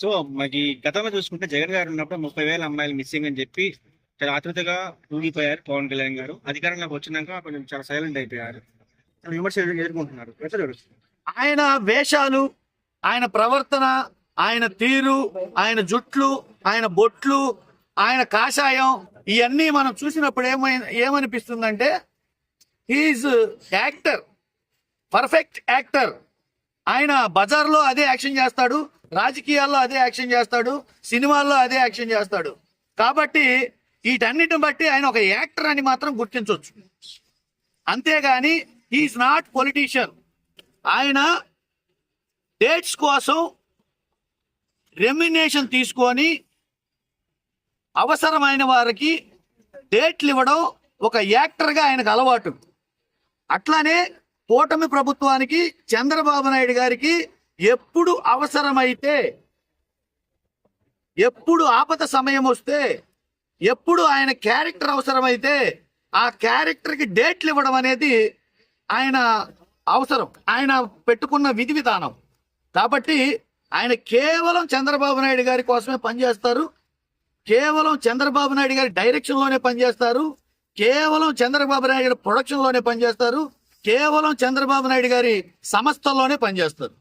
So మనకి గతంలో చూసుకుంటే జగన్ గారు ఉన్నప్పుడు ముప్పై వేల అమ్మాయిలు మిస్సింగ్ అని చెప్పి చాలా ఆతృతగా ఊగిపోయారు పవన్ కళ్యాణ్ గారు. అధికారంలోకి వచ్చినాక కొంచెం చాలా సైలెంట్ అయిపోయారు. విమర్శ విమర్శలు ఎదుర్కొంటున్నారు. ఆయన వేషాలు ఆయన ప్రవర్తన ఆయన తీరు ఆయన జుట్లు ఆయన బొట్లు ఆయన కాషాయం ఇవన్నీ మనం చూసినప్పుడు ఏమై ఏమనిపిస్తుందంటే హీఈస్ యాక్టర్ పర్ఫెక్ట్ యాక్టర్. ఆయన బజార్లో అదే యాక్షన్ చేస్తాడు రాజకీయాల్లో అదే యాక్షన్ చేస్తాడు సినిమాల్లో అదే యాక్షన్ చేస్తాడు. కాబట్టి వీటన్నిటిని బట్టి ఆయన ఒక యాక్టర్ అని మాత్రం గుర్తించవచ్చు అంతేగాని ఈజ్ నాట్ పొలిటీషియన్ ఆయన డేట్స్ కోసం రెమ్యునేషన్ తీసుకొని అవసరమైన వారికి డేట్లు ఇవ్వడం ఒక యాక్టర్గా ఆయనకు అలవాటు. అట్లానే కూటమి ప్రభుత్వానికి చంద్రబాబు నాయుడు గారికి ఎప్పుడు అవసరమైతే ఎప్పుడు ఆపద సమయం వస్తే ఎప్పుడు ఆయన క్యారెక్టర్ అవసరమైతే ఆ క్యారెక్టర్కి డేట్లు ఇవ్వడం అనేది ఆయన అవసరం. ఆయన పెట్టుకున్న విధి విధానం. కాబట్టి ఆయన కేవలం చంద్రబాబు నాయుడు గారి కోసమే పనిచేస్తారు. కేవలం చంద్రబాబు నాయుడు గారి డైరెక్షన్లోనే పనిచేస్తారు. కేవలం చంద్రబాబు నాయుడు గారి ప్రొడక్షన్లోనే పనిచేస్తారు. కేవలం చంద్రబాబు నాయుడు గారి సంస్థల్లోనే పనిచేస్తారు.